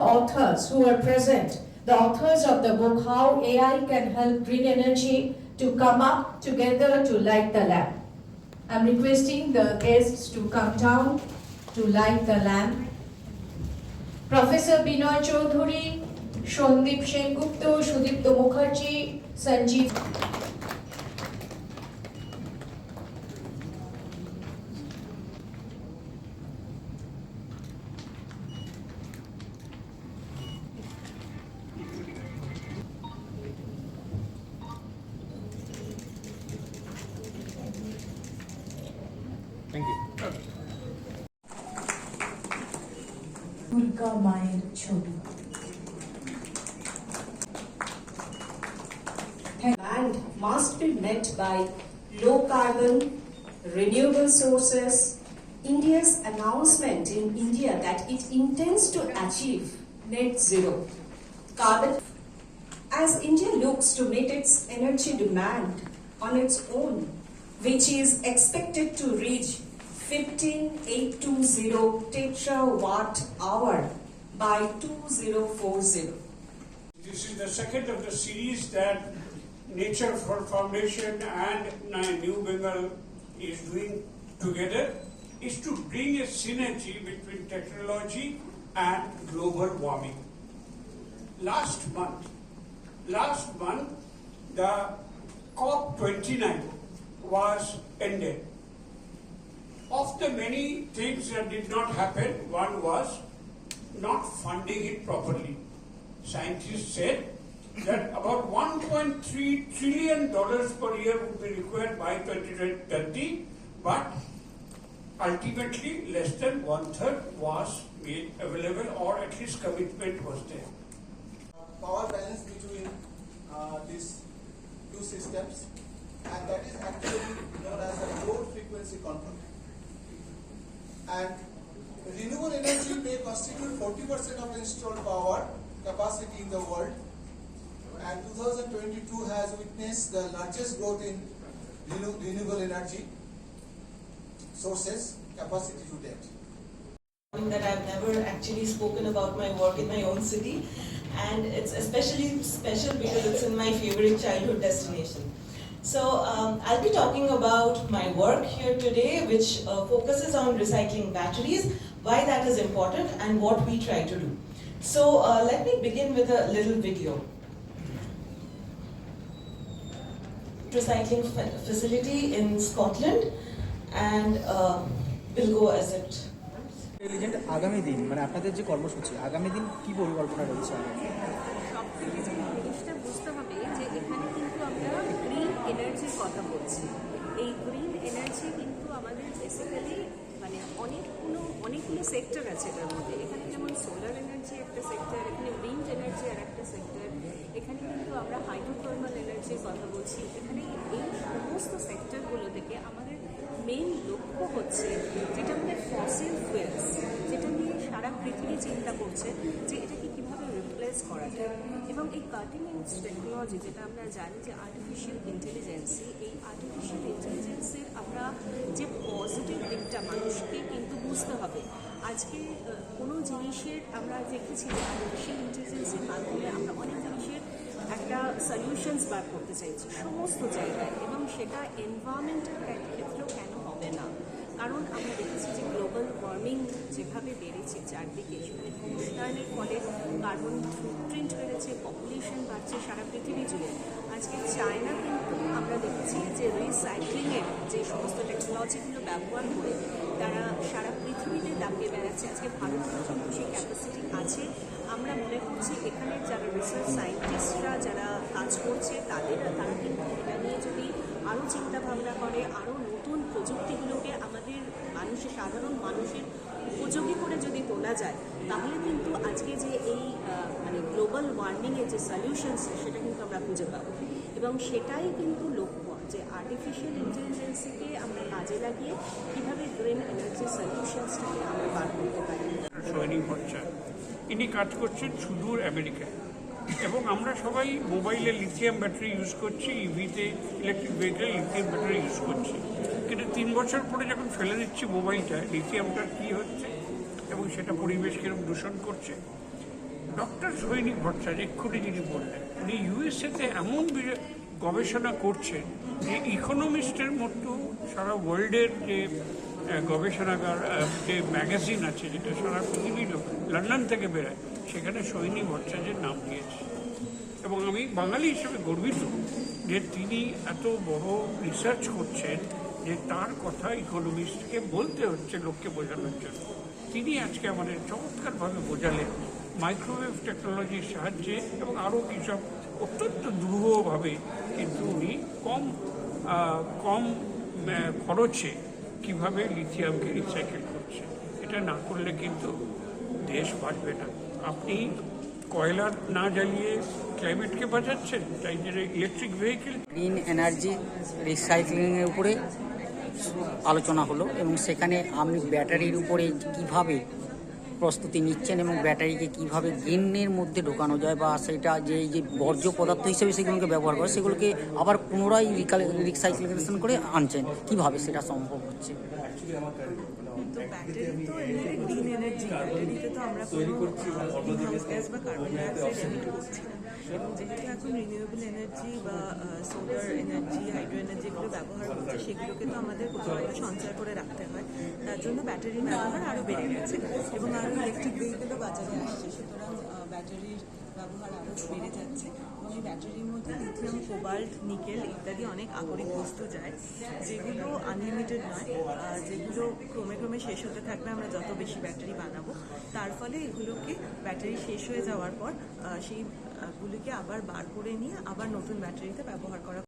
authors who are present, the authors of the book How AI Can Help Green Energy to come up together to light the lamp. I'm requesting the guests to come down to light the lamp. Professor Binoy Chaudhuri, Shondip Sengupta, Sudipto Mukherjee, Sanjeev thank you Durga মায়ের ছবি demand must be met by low carbon, renewable sources. India's announcement in India that it intends to achieve net zero carbon as India looks to meet its energy demand on its own, which is expected to reach 15820 tetrawatt hour by 2040. This is the second of the series that Nature for Foundation and New Bengal is doing together is to bring a synergy between technology and global warming. Last month, last month, the COP29 was ended. Of the many things that did not happen, one was not funding it properly. Scientists said that about 1.3 trillion dollars per year would be required by 2030, but ultimately less than one third was made available or at least commitment was there. power balance between uh, these two systems and that is actually known as a low frequency control. And renewable energy may constitute 40% of the installed power capacity in the world and 2022 has witnessed the largest growth in renew- renewable energy sources capacity to date. that I've never actually spoken about my work in my own city, and it's especially special because it's in my favorite childhood destination. So, um, I'll be talking about my work here today, which uh, focuses on recycling batteries, why that is important, and what we try to do. So, uh, let me begin with a little video. Recycling fa- facility in Scotland, and uh, we'll go as it intelligent আগামী দিন মানে আপনাদের যে কর্মসূচি আগামী দিন কি পরিকল্পনা রয়েছে সব থেকে যে জিনিসটা বুঝতে হবে যে এখানে কিন্তু আমরা গ্রিন এনার্জির কথা বলছি। এই গ্রিন এনার্জি কিন্তু আমাদের বেসিক্যালি মানে অনেকগুলো অনেকগুলো সেক্টর আছে এটার মধ্যে। এখানে যেমন সোলার এনার্জি একটা সেক্টর এখানে উইন্ড এনার্জি আর একটা সেক্টর এখানে কিন্তু আমরা হাইড্রোথার্মাল এনার্জির কথা বলছি। এখানে এই সমস্ত সেক্টরগুলো থেকে আমাদের মেন লক্ষ্য হচ্ছে যেটা আমাদের ফসিল ফুয়েলস যেটা নিয়ে সারা পৃথিবী চিন্তা করছে যে এটাকে কীভাবে রিপ্লেস করা যায় এবং এই কাটিং এজ টেকনোলজি যেটা আমরা জানি যে আর্টিফিশিয়াল ইন্টেলিজেন্সি এই আর্টিফিশিয়াল ইন্টেলিজেন্সের আমরা যে পজিটিভ দিকটা মানুষকে কিন্তু বুঝতে হবে। আজকে কোনো জিনিসের আমরা দেখেছি যে আর্টিফিশিয়াল ইন্টেলিজেন্সের মাধ্যমে আমরা অনেক জিনিসের একটা সলিউশনস বার করতে চাইছি, সমস্ত জায়গায়। এবং সেটা এনভায়রনমেন্টের ক্ষেত্রেও কেন হবে না? কারণ আমরা দেখেছি যে গ্লোবাল ওয়ার্মিং যেভাবে বেড়েছে চারদিকে, সেখানে উষ্ণায়নের ফলে কার্বন ফুটপ্রিন্ট বেড়েছে, পপুলেশন বাড়ছে সারা পৃথিবী জুড়ে। আজকে চায়না কিন্তু আমরা দেখেছি যে রিসাইক্লিংয়ের যে সমস্ত টেকনোলজিগুলো ব্যবহার করে তারা সারা পৃথিবীতে দাপিয়ে বেড়াচ্ছে। আজকে ভারতেও কিন্তু সেই ক্যাপাসিটি আছে। আমরা মনে করছি এখানে যারা রিসার্চ সায়েন্টিস্টরা যারা কাজ করছে, তাদের, তারা কিন্তু এটা নিয়ে যদি আরও চিন্তাভাবনা করে আরও নতুন প্রযুক্তিগুলোকে মানুষের সাধারণ মানুষের উপযোগী করে যদি তোলা যায়, তাহলে কিন্তু আজকে যে এই মানে গ্লোবাল ওয়ার্মিংয়ের যে সলিউশনস সেটা কিন্তু আমরা খুঁজে পাবো। এবং সেটাই কিন্তু লক্ষ্য যে আর্টিফিশিয়াল ইন্টেলিজেন্সিকে আমরা কাজে লাগিয়ে কীভাবে গ্রিন এনার্জি সলিউশনসটাকে আমরা বার করতে পারি। ইনি কাজ করছেন সুদূর আমেরিকায়। এবং আমরা সবাই মোবাইলে লিথিয়াম ব্যাটারি ইউজ করছি ইভিতে electric vehicle lithium battery use করছি। কিন্তু তিন বছর পরে যখন ফেলে দিচ্ছি মোবাইলটা লিথিয়ামটা কী হচ্ছে এবং সেটা পরিবেশ কীরকম দূষণ করছে ডক্টর সৈনিক ভট্টাচার্য এক্ষুনি যিনি বললেন, উনি ইউএসএতে এমন গবেষণা করছেন যে ইকোনমিস্টের মতো সারা ওয়ার্ল্ডের যে গবেষণাগার যে ম্যাগাজিন আছে, যেটা সারা পৃথিবীর লন্ডন থেকে বেরোয়, সেখানে সৈনিক ভট্টাচার্যের নাম দিয়েছে। এবং আমি বাঙালি হিসেবে গর্বিত যে তিনি এত বড় রিসার্চ করছেন যে তার কথা ইকোনমিস্টকে বলতে হচ্ছে, লোককে বোঝানোর জন্য। তিনি আজকে আমাদের চমৎকারভাবে বোঝালেন মাইক্রোওয়েভ টেকনোলজির সাহায্যে এবং আরও কিসব অত্যন্ত দুরূহভাবে কিন্তু উনি কম কম খরচে কীভাবে লিথিয়ামকে রিসাইকেল করছে এটা না করলে কিন্তু দেশ বাঁচবে না। আপনি কয়লা না জ্বালিয়ে ক্লাইমেটকে বাঁচাচ্ছেন? তাই জন্য ইলেকট্রিক ভেহিকেল গ্রিন এনার্জি রিসাইক্লিংয়ের উপরে আলোচনা হলো এবং সেখানে আপনি ব্যাটারির উপরে কীভাবে প্রস্তুতি নিচ্ছেন এবং ব্যাটারিকে কীভাবে গেনের মধ্যে ঢোকানো যায় বা সেটা যে যে বর্জ্য পদার্থ হিসেবে সেগুলোকে ব্যবহার করে সেগুলোকে আবার পুনরায় রিকাল রিসাইক্লিং করে আনছেন। কীভাবে সেটা সম্ভব হচ্ছে? তো ব্যাটারি তো এনার্জি ব্যাটারিতে তো আমরা কোনো গ্রিনহাউস গ্যাস বা কার্বন ডাইঅক্সাইড এমিট করছি না। যেহেতু এখন রিনিউয়েবল এনার্জি বা সোলার এনার্জি হাইড্রো এনার্জি এগুলো ব্যবহার করছে সেগুলোকে তো আমাদের কোথাও একটা সঞ্চয় করে রাখতে হয়। তার জন্য ব্যাটারির ব্যবহার আরও বেড়ে গেছে এবং আরও ইলেকট্রিক ভেহিকেলও বাজারে আসছে। সুতরাং ব্যাটারির ব্যবহার আরও বেড়ে যাচ্ছে এবং ব্যাটারির মধ্যে লিথিয়াম কোবাল্ট নিকেল ইত্যাদি অনেক আকরিক বস্তু যায় যেগুলো আনলিমিটেড নয় যেগুলো ক্রমে ক্রমে শেষ হতে থাকবে আমরা যত বেশি ব্যাটারি বানাবো। তার ফলে এগুলোকে ব্যাটারি শেষ হয়ে যাওয়ার পর আহ, সেই আহ, গুলিকে আবার বার করে নিয়ে আবার নতুন ব্যাটারিতে ব্যবহার করা